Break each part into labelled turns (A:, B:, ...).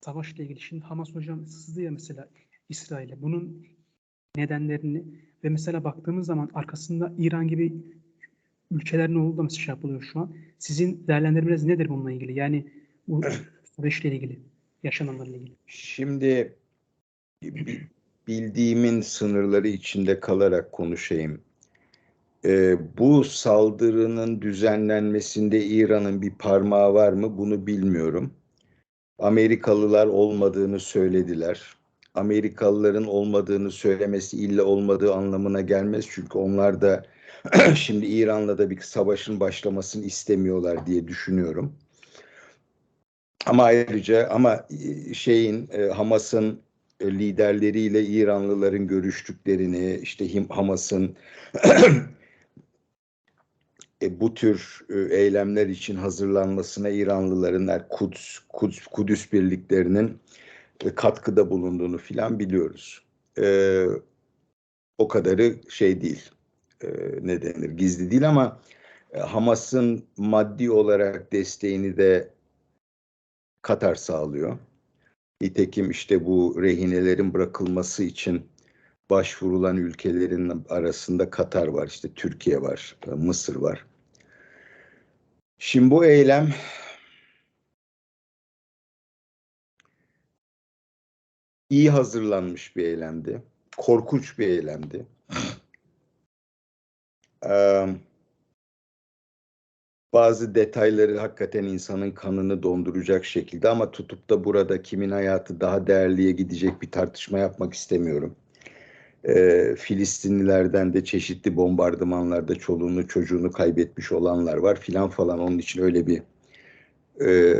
A: savaşla ilgili şimdi Hamas hocam sızdı ya mesela İsrail'e. Bunun nedenlerini ve mesela baktığımız zaman arkasında İran gibi ülkelerin olduğu da mesela şey yapılıyor şu an. Sizin değerlendirmeniz nedir bununla ilgili? Yani bu süreçle ilgili, yaşananlarla ilgili.
B: Şimdi bi- bildiğimin sınırları içinde kalarak konuşayım. Ee, bu saldırının düzenlenmesinde İran'ın bir parmağı var mı? Bunu bilmiyorum. Amerikalılar olmadığını söylediler. Amerikalıların olmadığını söylemesi illa olmadığı anlamına gelmez. Çünkü onlar da şimdi İran'la da bir savaşın başlamasını istemiyorlar diye düşünüyorum. Ama ayrıca ama e, şeyin e, Hamas'ın e, liderleriyle İranlıların görüştüklerini işte Hamas'ın e, bu tür e, eylemler için hazırlanmasına İranlıların er, Kuds, Kuds, Kudüs birliklerinin e, katkıda bulunduğunu filan biliyoruz. E, o kadarı şey değil, e, ne denir, gizli değil ama e, Hamas'ın maddi olarak desteğini de Katar sağlıyor. Nitekim işte bu rehinelerin bırakılması için başvurulan ülkelerin arasında Katar var, işte Türkiye var, e, Mısır var. Şimdi bu eylem iyi hazırlanmış bir eylemdi. Korkunç bir eylemdi. Ee, bazı detayları hakikaten insanın kanını donduracak şekilde ama tutup da burada kimin hayatı daha değerliye gidecek bir tartışma yapmak istemiyorum. Ee, Filistinlilerden de çeşitli bombardımanlarda çoluğunu çocuğunu kaybetmiş olanlar var filan falan onun için öyle bir e,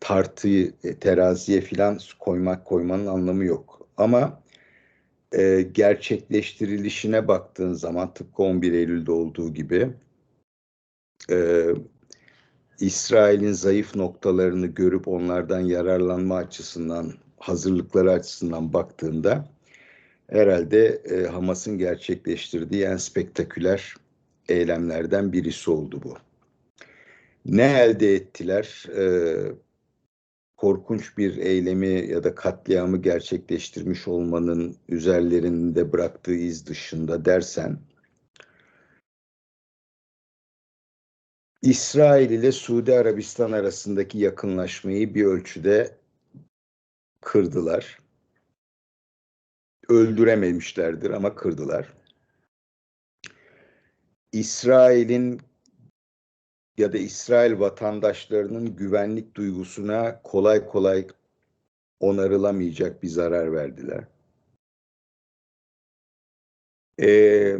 B: tartıyı e, teraziye filan koymak koymanın anlamı yok. Ama e, gerçekleştirilişine baktığın zaman tıpkı 11 Eylül'de olduğu gibi e, İsrail'in zayıf noktalarını görüp onlardan yararlanma açısından, hazırlıkları açısından baktığında herhalde e, Hamas'ın gerçekleştirdiği en spektaküler eylemlerden birisi oldu bu. Ne elde ettiler? E, korkunç bir eylemi ya da katliamı gerçekleştirmiş olmanın üzerlerinde bıraktığı iz dışında dersen, İsrail ile Suudi Arabistan arasındaki yakınlaşmayı bir ölçüde kırdılar. Öldürememişlerdir ama kırdılar. İsrail'in ya da İsrail vatandaşlarının güvenlik duygusuna kolay kolay onarılamayacak bir zarar verdiler. Ee,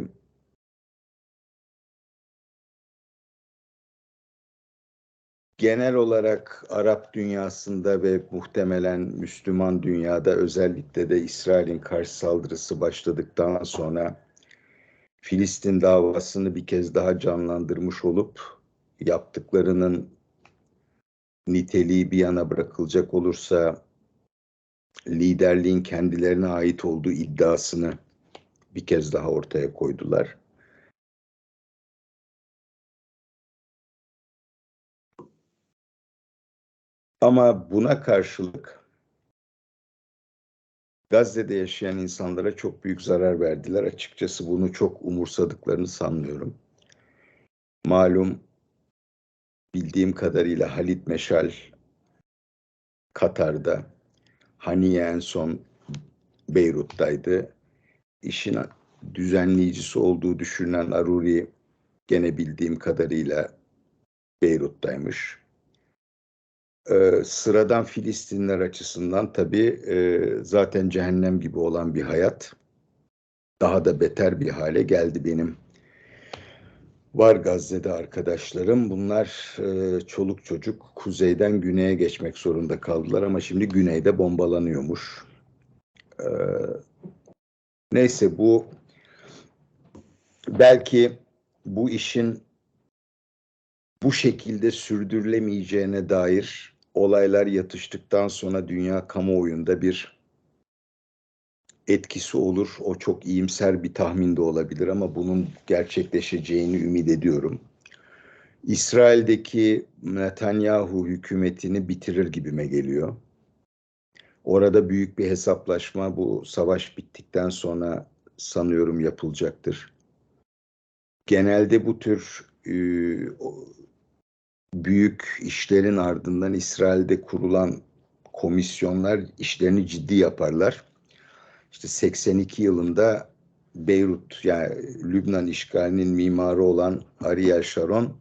B: genel olarak Arap dünyasında ve muhtemelen Müslüman dünyada özellikle de İsrail'in karşı saldırısı başladıktan sonra Filistin davasını bir kez daha canlandırmış olup yaptıklarının niteliği bir yana bırakılacak olursa liderliğin kendilerine ait olduğu iddiasını bir kez daha ortaya koydular. Ama buna karşılık Gazze'de yaşayan insanlara çok büyük zarar verdiler. Açıkçası bunu çok umursadıklarını sanmıyorum. Malum bildiğim kadarıyla Halit Meşal Katar'da, Haniye en son Beyrut'taydı. İşin düzenleyicisi olduğu düşünülen Aruri gene bildiğim kadarıyla Beyrut'taymış. Ee, sıradan Filistinler açısından tabii e, zaten cehennem gibi olan bir hayat daha da beter bir hale geldi benim. Var Gazze'de arkadaşlarım. Bunlar e, çoluk çocuk kuzeyden güneye geçmek zorunda kaldılar ama şimdi güneyde bombalanıyormuş. Ee, neyse bu belki bu işin bu şekilde sürdürülemeyeceğine dair olaylar yatıştıktan sonra dünya kamuoyunda bir etkisi olur. O çok iyimser bir tahmin de olabilir ama bunun gerçekleşeceğini ümit ediyorum. İsrail'deki Netanyahu hükümetini bitirir gibime geliyor. Orada büyük bir hesaplaşma bu savaş bittikten sonra sanıyorum yapılacaktır. Genelde bu tür o- büyük işlerin ardından İsrail'de kurulan komisyonlar işlerini ciddi yaparlar. İşte 82 yılında Beyrut yani Lübnan işgalinin mimarı olan Ariel Sharon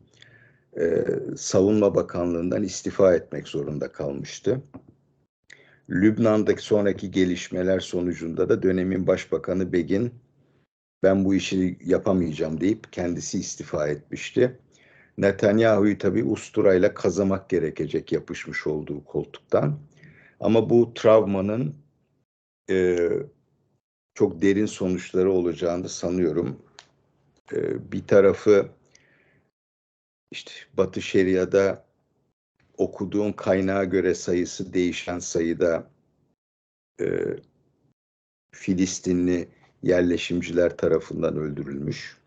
B: e, Savunma Bakanlığından istifa etmek zorunda kalmıştı. Lübnan'daki sonraki gelişmeler sonucunda da dönemin başbakanı Begin ben bu işi yapamayacağım deyip kendisi istifa etmişti. Netanyahu'yu tabii usturayla kazamak gerekecek yapışmış olduğu koltuktan. Ama bu travmanın e, çok derin sonuçları olacağını sanıyorum. E, bir tarafı işte Batı Şeria'da okuduğun kaynağa göre sayısı değişen sayıda e, Filistinli yerleşimciler tarafından öldürülmüş.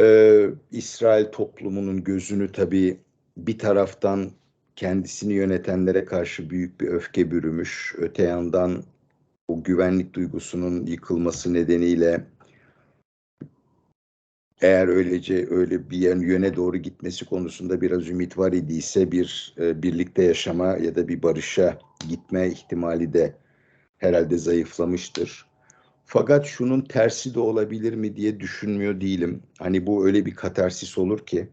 B: Ee, İsrail toplumunun gözünü tabii bir taraftan kendisini yönetenlere karşı büyük bir öfke bürümüş. Öte yandan o güvenlik duygusunun yıkılması nedeniyle eğer öylece öyle bir yön- yöne doğru gitmesi konusunda biraz ümit var idiyse bir e, birlikte yaşama ya da bir barışa gitme ihtimali de herhalde zayıflamıştır. Fakat şunun tersi de olabilir mi diye düşünmüyor değilim. Hani bu öyle bir katarsis olur ki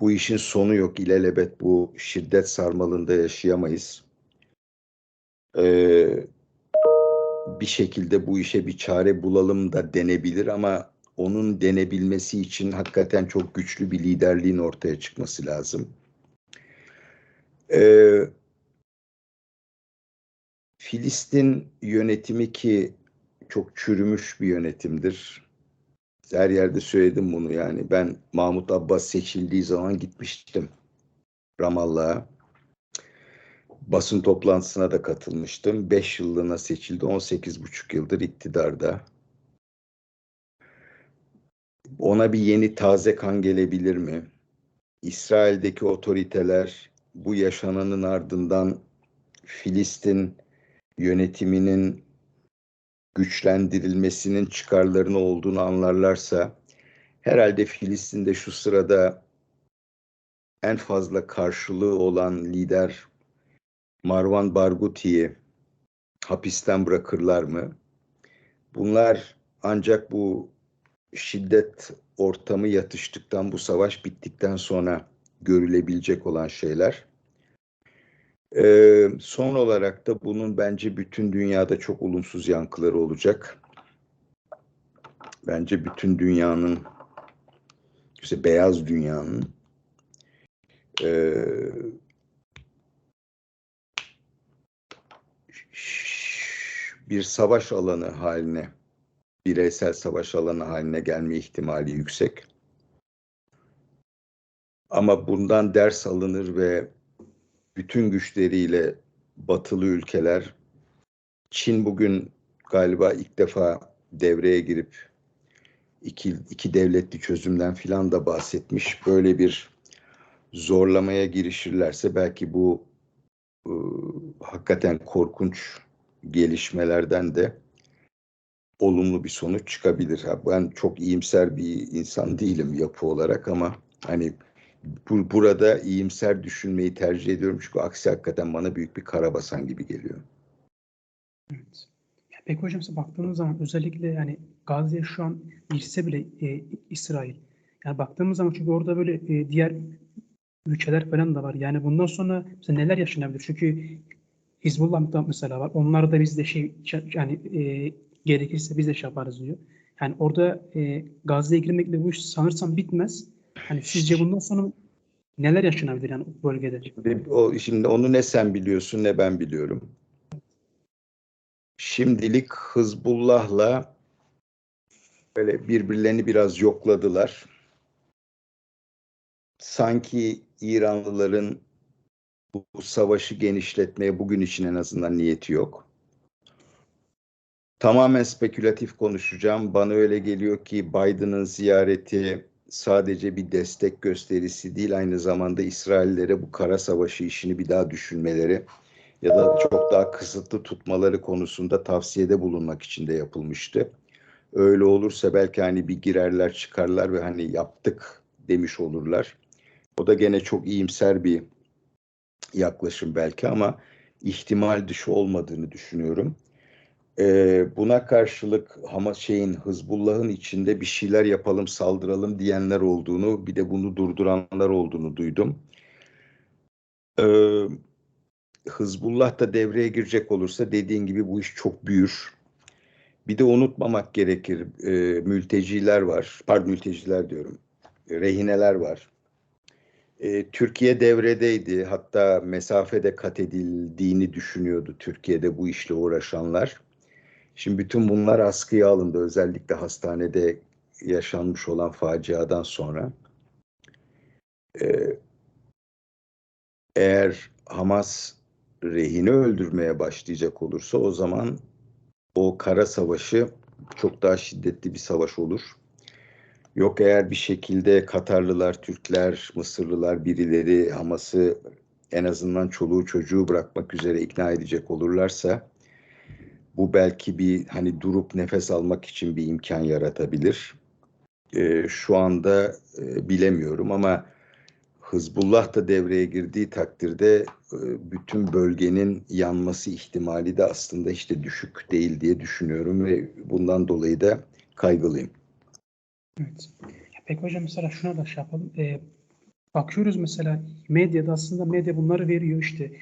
B: bu işin sonu yok. İlelebet bu şiddet sarmalında yaşayamayız. Ee, bir şekilde bu işe bir çare bulalım da denebilir ama onun denebilmesi için hakikaten çok güçlü bir liderliğin ortaya çıkması lazım. Ee, Filistin yönetimi ki çok çürümüş bir yönetimdir. Her yerde söyledim bunu yani. Ben Mahmut Abbas seçildiği zaman gitmiştim Ramallah'a. Basın toplantısına da katılmıştım. 5 yıllığına seçildi. 18,5 yıldır iktidarda. Ona bir yeni taze kan gelebilir mi? İsrail'deki otoriteler bu yaşananın ardından Filistin yönetiminin güçlendirilmesinin çıkarlarını olduğunu anlarlarsa herhalde Filistin'de şu sırada en fazla karşılığı olan lider Marwan Barghuti'yi hapisten bırakırlar mı? Bunlar ancak bu şiddet ortamı yatıştıktan, bu savaş bittikten sonra görülebilecek olan şeyler. Ee, son olarak da bunun bence bütün dünyada çok olumsuz yankıları olacak. Bence bütün dünyanın, işte beyaz dünyanın e, bir savaş alanı haline, bireysel savaş alanı haline gelme ihtimali yüksek. Ama bundan ders alınır ve bütün güçleriyle batılı ülkeler Çin bugün galiba ilk defa devreye girip iki, iki devletli çözümden filan da bahsetmiş. Böyle bir zorlamaya girişirlerse belki bu e, hakikaten korkunç gelişmelerden de olumlu bir sonuç çıkabilir. Ben çok iyimser bir insan değilim yapı olarak ama hani bu, burada iyimser düşünmeyi tercih ediyorum çünkü aksi hakikaten bana büyük bir karabasan gibi geliyor.
A: Evet. Ya Peki hocam size baktığımız zaman özellikle yani Gazze'ye şu an girse bile e, İsrail. Yani baktığımız zaman çünkü orada böyle e, diğer ülkeler falan da var. Yani bundan sonra mesela neler yaşanabilir? Çünkü Hizbullah mesela var. Onlar da biz de şey yani e, gerekirse biz de şey yaparız diyor. Yani orada e, Gazze'ye girmekle bu iş sanırsam bitmez. Hani sizce bundan sonra neler yaşanabilir yani o bölgede?
B: Şimdi, o, şimdi onu ne sen biliyorsun ne ben biliyorum. Şimdilik Hızbullah'la böyle birbirlerini biraz yokladılar. Sanki İranlıların bu, savaşı genişletmeye bugün için en azından niyeti yok. Tamamen spekülatif konuşacağım. Bana öyle geliyor ki Biden'ın ziyareti sadece bir destek gösterisi değil aynı zamanda İsraillere bu kara savaşı işini bir daha düşünmeleri ya da çok daha kısıtlı tutmaları konusunda tavsiyede bulunmak için de yapılmıştı. Öyle olursa belki hani bir girerler çıkarlar ve hani yaptık demiş olurlar. O da gene çok iyimser bir yaklaşım belki ama ihtimal dışı olmadığını düşünüyorum. Ee, buna karşılık Hamas şeyin Hızbullah'ın içinde bir şeyler yapalım, saldıralım diyenler olduğunu, bir de bunu durduranlar olduğunu duydum. Ee, Hızbullah da devreye girecek olursa dediğin gibi bu iş çok büyür. Bir de unutmamak gerekir, e, mülteciler var, pardon mülteciler diyorum, rehineler var. E, Türkiye devredeydi, hatta mesafede kat edildiğini düşünüyordu Türkiye'de bu işle uğraşanlar. Şimdi bütün bunlar askıya alındı, özellikle hastanede yaşanmış olan faciadan sonra. E, eğer Hamas rehini öldürmeye başlayacak olursa o zaman o kara savaşı çok daha şiddetli bir savaş olur. Yok eğer bir şekilde Katarlılar, Türkler, Mısırlılar birileri Hamas'ı en azından çoluğu çocuğu bırakmak üzere ikna edecek olurlarsa bu belki bir hani durup nefes almak için bir imkan yaratabilir. Ee, şu anda e, bilemiyorum ama Hızbullah da devreye girdiği takdirde e, bütün bölgenin yanması ihtimali de aslında işte düşük değil diye düşünüyorum ve bundan dolayı da kaygılıyım.
A: Evet. Ya peki hocam mesela şuna da şey yapalım. Ee, bakıyoruz mesela medyada aslında medya bunları veriyor işte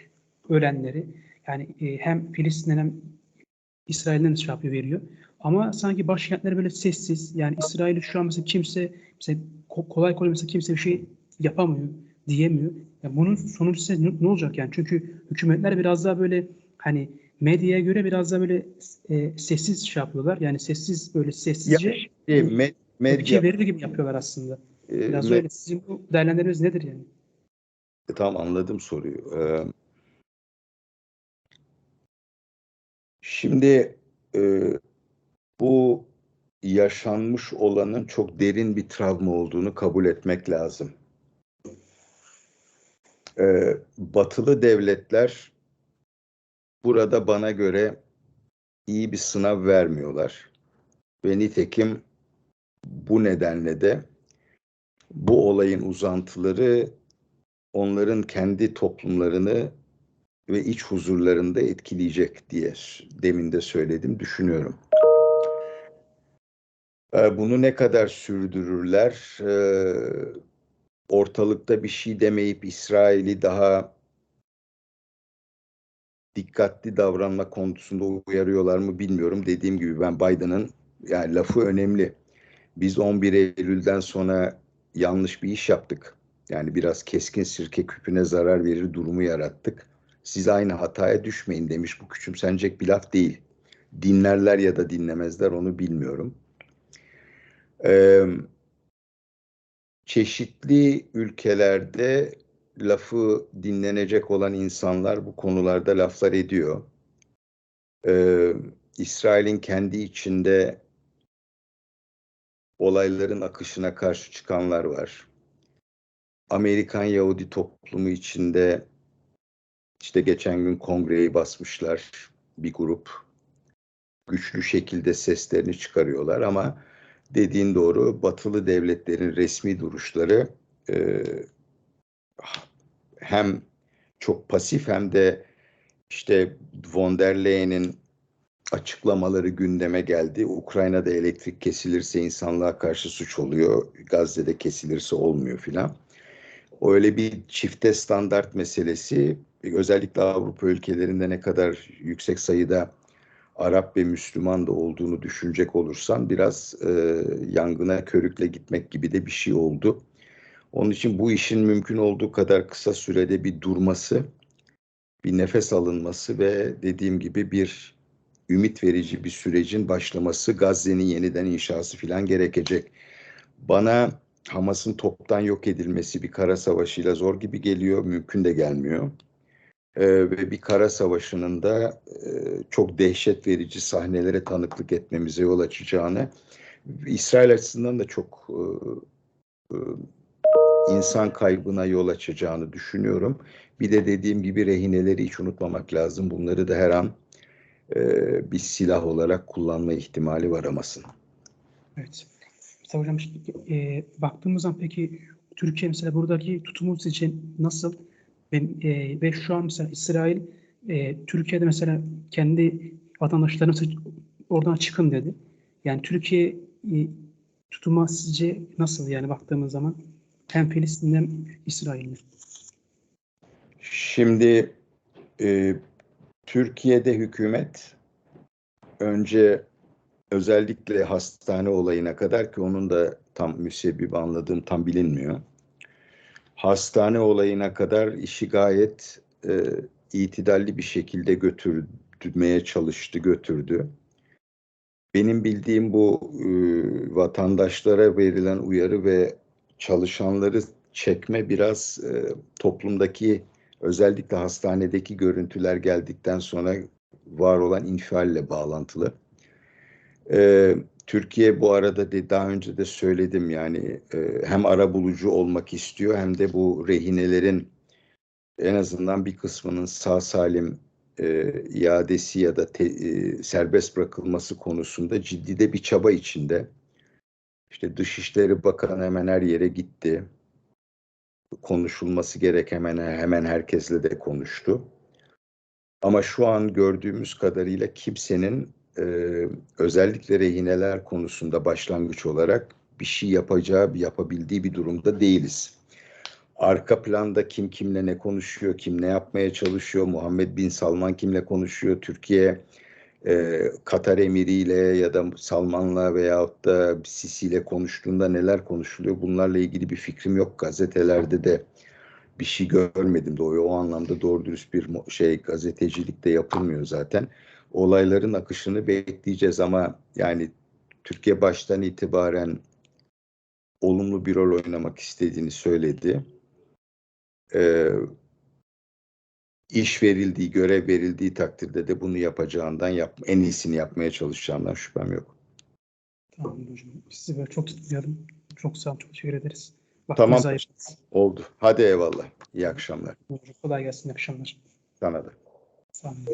A: ölenleri. Yani e, hem Filistin'den hem İsrail'den şey yapıyor veriyor. Ama sanki başkentler böyle sessiz. Yani İsrail'i şu an mesela kimse mesela kolay kolay mesela kimse bir şey yapamıyor, diyemiyor. Ya bunun sonucu size ne, ne olacak yani? Çünkü hükümetler biraz daha böyle hani medyaya göre biraz daha böyle e, sessiz şey yapıyorlar. Yani sessiz böyle sessizce
B: ya, med medya
A: şey verir gibi yapıyorlar aslında. Biraz
B: e,
A: öyle. Sizin bu değerlendirmeniz nedir yani?
B: Tam anladım soruyu. Ee, şimdi e, bu yaşanmış olanın çok derin bir travma olduğunu kabul etmek lazım. Ee, batılı devletler burada bana göre iyi bir sınav vermiyorlar. Ve nitekim bu nedenle de bu olayın uzantıları onların kendi toplumlarını ve iç huzurlarında etkileyecek diye demin de söyledim, düşünüyorum. Bunu ne kadar sürdürürler? Ortalıkta bir şey demeyip İsrail'i daha dikkatli davranma konusunda uyarıyorlar mı bilmiyorum. Dediğim gibi ben Biden'ın yani lafı önemli. Biz 11 Eylül'den sonra yanlış bir iş yaptık. Yani biraz keskin sirke küpüne zarar verir durumu yarattık. Siz aynı hataya düşmeyin demiş. Bu küçümsenecek bir laf değil. Dinlerler ya da dinlemezler onu bilmiyorum. Ee, çeşitli ülkelerde lafı dinlenecek olan insanlar bu konularda laflar ediyor. Ee, İsrail'in kendi içinde olayların akışına karşı çıkanlar var. Amerikan Yahudi toplumu içinde işte geçen gün kongreyi basmışlar bir grup. Güçlü şekilde seslerini çıkarıyorlar ama dediğin doğru batılı devletlerin resmi duruşları e, hem çok pasif hem de işte von der Leyen'in açıklamaları gündeme geldi. Ukrayna'da elektrik kesilirse insanlığa karşı suç oluyor. Gazze'de kesilirse olmuyor filan. Öyle bir çifte standart meselesi özellikle Avrupa ülkelerinde ne kadar yüksek sayıda Arap ve Müslüman da olduğunu düşünecek olursan biraz e, yangına körükle gitmek gibi de bir şey oldu. Onun için bu işin mümkün olduğu kadar kısa sürede bir durması, bir nefes alınması ve dediğim gibi bir ümit verici bir sürecin başlaması, Gazze'nin yeniden inşası falan gerekecek. Bana Hamas'ın toptan yok edilmesi bir kara savaşıyla zor gibi geliyor, mümkün de gelmiyor. Ee, ve bir kara savaşının da e, çok dehşet verici sahnelere tanıklık etmemize yol açacağını, İsrail açısından da çok e, e, insan kaybına yol açacağını düşünüyorum. Bir de dediğim gibi rehineleri hiç unutmamak lazım. Bunları da her an e, bir silah olarak kullanma ihtimali var Hamas'ın.
A: Evet. Mesela hocam e, baktığımız zaman peki Türkiye mesela buradaki tutumumuz için nasıl? Ben, e, ve şu an mesela İsrail e, Türkiye'de mesela kendi vatandaşlarına oradan çıkın dedi. Yani Türkiye e, tutumu sizce nasıl yani baktığımız zaman hem Filistin hem İsrail'le?
B: Şimdi e, Türkiye'de hükümet önce özellikle hastane olayına kadar ki onun da tam müsebbibi anladığım tam bilinmiyor. Hastane olayına kadar işi gayet e, itidalli bir şekilde götürmeye çalıştı, götürdü. Benim bildiğim bu e, vatandaşlara verilen uyarı ve çalışanları çekme biraz e, toplumdaki özellikle hastanedeki görüntüler geldikten sonra var olan infialle bağlantılı. Ee, Türkiye bu arada de, daha önce de söyledim yani e, hem ara bulucu olmak istiyor hem de bu rehinelerin en azından bir kısmının sağ salim e, iadesi ya da te, e, serbest bırakılması konusunda ciddi de bir çaba içinde. İşte Dışişleri Bakanı hemen her yere gitti konuşulması gerek hemen hemen herkesle de konuştu. Ama şu an gördüğümüz kadarıyla kimsenin e, özellikle rehineler konusunda başlangıç olarak bir şey yapacağı, yapabildiği bir durumda değiliz. Arka planda kim kimle ne konuşuyor, kim ne yapmaya çalışıyor, Muhammed Bin Salman kimle konuşuyor, Türkiye e, Katar emiriyle ya da Salman'la veyahut da Sisi ile konuştuğunda neler konuşuluyor bunlarla ilgili bir fikrim yok. Gazetelerde de bir şey görmedim de o, anlamda doğru dürüst bir şey gazetecilik de yapılmıyor zaten. Olayların akışını bekleyeceğiz ama yani Türkiye baştan itibaren olumlu bir rol oynamak istediğini söyledi. Ee, iş verildiği, görev verildiği takdirde de bunu yapacağından, yap, en iyisini yapmaya çalışacağından şüphem yok.
A: Tamam hocam. Sizi böyle çok tutmayalım. Çok sağ olun. Çok teşekkür ederiz.
B: Tamam.
A: Vaktinizi ayırdınız.
B: Oldu. Hadi eyvallah. İyi akşamlar.
A: Kolay gelsin. İyi akşamlar.
B: Sana da.
A: Sağ olun.